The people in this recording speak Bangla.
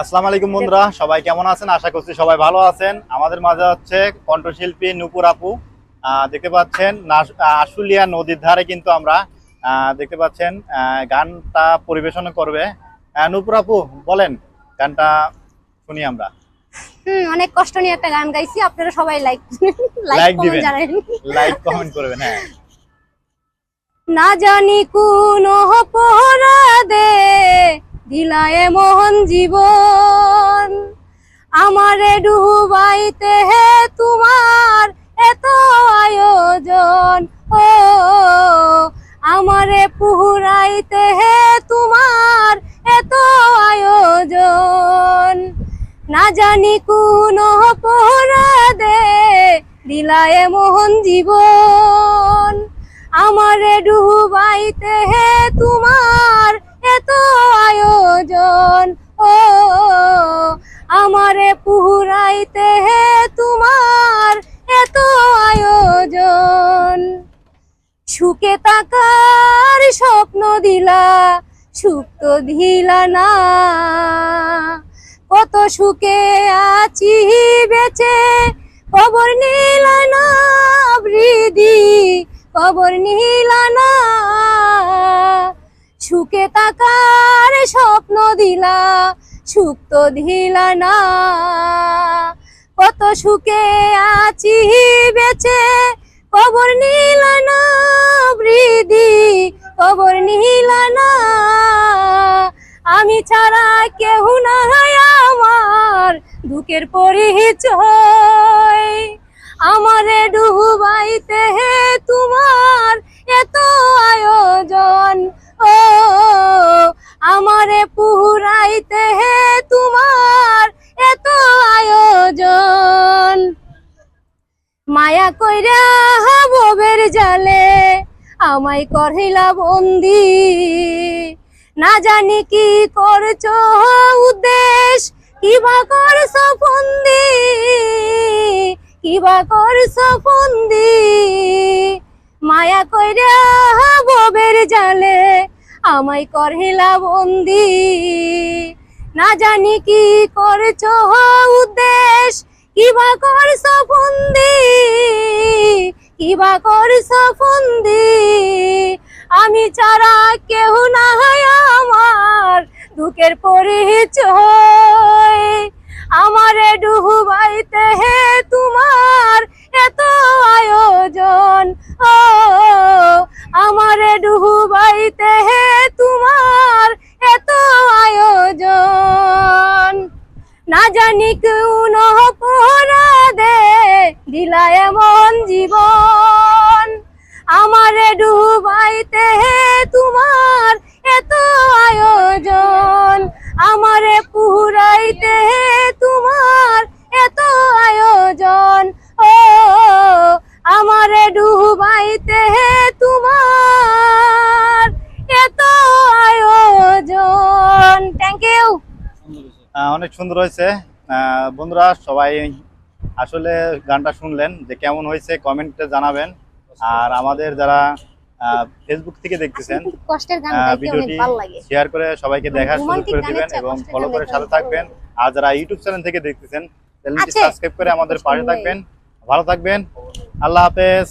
আসসালামু আলাইকুম বন্ধুরা সবাই কেমন আছেন? আশা করছি সবাই ভালো আছেন। আমাদের মাঝে হচ্ছে কণ্ঠশিল্পী নুপুর আপু। দেখতে পাচ্ছেন আশুলিয়া নদীর ধারে কিন্তু আমরা দেখতে পাচ্ছেন গানটা পরিবেশন করবে। নুপুর আপু বলেন গানটা শুনি আমরা। হুম অনেক কষ্ট নিয়ে একটা গান গাইছি আপনারা সবাই লাইক লাইক দিবেন। লাইক কমেন্ট করবেন হ্যাঁ। না জানি কোন অপরাধে দিলায় মোহন জীবন। আমারে ডুবাইতে হে তোমার এত আয়োজন। ও, আমারে পুহুরাইতে হে তোমার এত আয়োজন। না জানি কোন অপরাধে দিলায় মোহন জীবন। আমারে ডুবাইতে হে তোমার এত আয়োজন, ও, আমারে পুহুরাইতে হে তোমার এত আয়োজন। সুখে তাকার স্বপ্ন দিলা, সুখ তো দিলা না। কত সুখে আছি বেঁচে খবর নিলা না বৃদ্ধি খবর নিলা না সুখে তাকার স্বপ্ন দিলা সুখ তো দিলা না। কত সুখে আছি বেঁচে খবর নিলা না বৃদ্ধি খবর নিলা না। আমি ছাড়া কেউ না আমার দুঃখের পরিচয় আমারে ডুবাইতে হে মায়া কইরা ববের জালে, আমায় করহিলা বন্দি। না জানি কি করছ উদ্দেশ, কিবা করছ ফন্দি, কিবা করছ ফন্দি। মায়া কইরা ববের জালে, আমায় করহিলা বন্দি। না জানি কি করছ উদ্দেশ কিবা করছ ফন্দি? কিবা করছ ফন্দি? আমি ছাড়া কেউ না হয় আমার দুঃখের পরিচয় আমারে ডুবাইতে হে তোমার এত আয়োজন। ও, আমারে ডুবাইতে হে তোমার এত আয়োজন। না জানি কোন অনেক সুন্দর হয়েছে। বন্ধুরা সবাই আসলে গানটা শুনলেন যে কেমন হয়েছে কমেন্টে জানাবেন। আর আমাদের যারা ফেসবুক থেকে দেখতেছেন ভিডিওটি শেয়ার করে সবাইকে দেখার সুযোগ করে দিবেন এবং ফলো করে সাথে থাকবেন। আর যারা ইউটিউব চ্যানেল থেকে দেখতেছেন চ্যানেলটি সাবস্ক্রাইব করে আমাদের পাশে থাকবেন। ভালো থাকবেন। আল্লাহ হাফেজ।